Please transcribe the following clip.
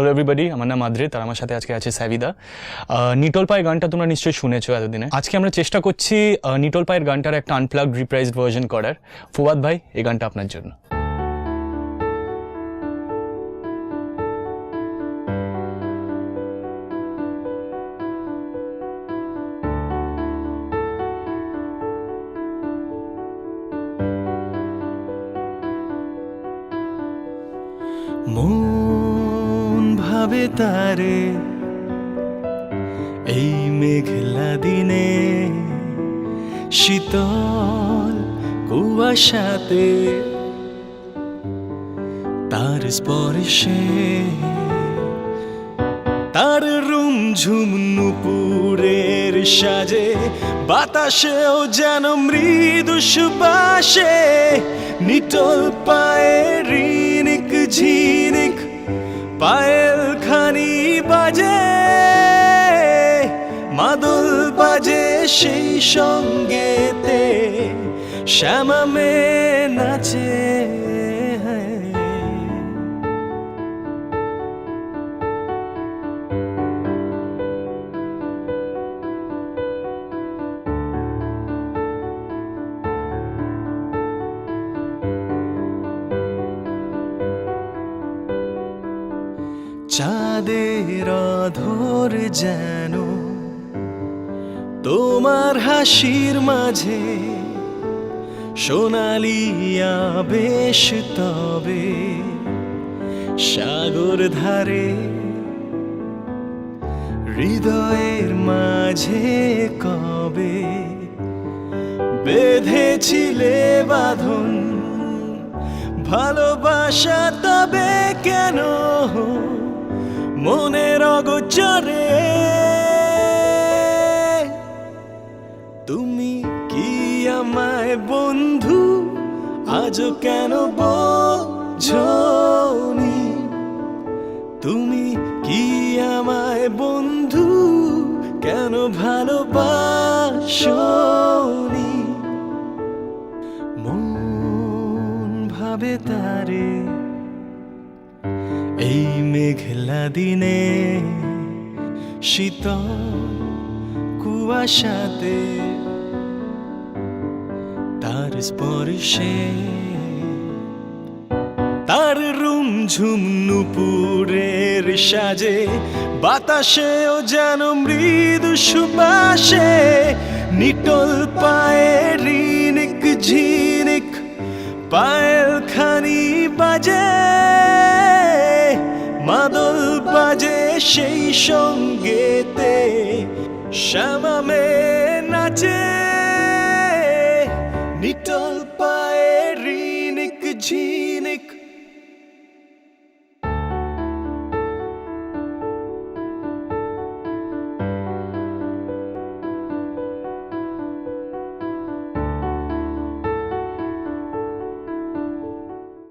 Hello everybody আমার নাম André তার আমার সাথে আজকে আছে আহ, নিটল পায়ের গানটা তোমরা নিশ্চয়ই শুনেছো এতদিনে। আজকে আমরা চেষ্টা করছি নিটল পায়ের গানটার একটা আনপ্লাগ রিপ্রাইজড ভার্জন করার। ফুয়াদ ভাই এই গানটা আপনার জন্য। মন ভাবে তারে এই মেঘলা দিনে। শীতল কুয়াশাতে তার স্পর্শে তার রুম ঝুম নুপুরের সাজে, বাতাসেও যেন মৃদু সুবাসে। নিটল পায়ে রিনিক ঝিনিক পায়েল সেই সঙ্গেতে শ্যামা মেয়ে নাচে চাঁদের অধর যেন তোমার হাসির মাঝে সোনালিয়া বেশ তবে সাগর ধারে হৃদয়ের মাঝে কবে বেঁধেছিলে বাঁধন? ভালোবাসা তবে কেন? মনের অগোচরে কি আমায় বন্ধু? আজও কেন বোঝনি? তুমি কি আমায় বন্ধু? কেন ভালোবাসনি? মন ভাবে তারে, এই মেঘলা দিনে শীতল কুয়াশাতে তার স্পর্শে, তার রুম ঝুম নুপুরের সাজে, বাতাসেও যেন মৃদু সুবাসে, নিটল পায়ে রিনিক ঝিনিক পায়েল খানি বাজে, মাদল বাজে সেই সঙ্গেতে শ্যামা মেয়ে Nicht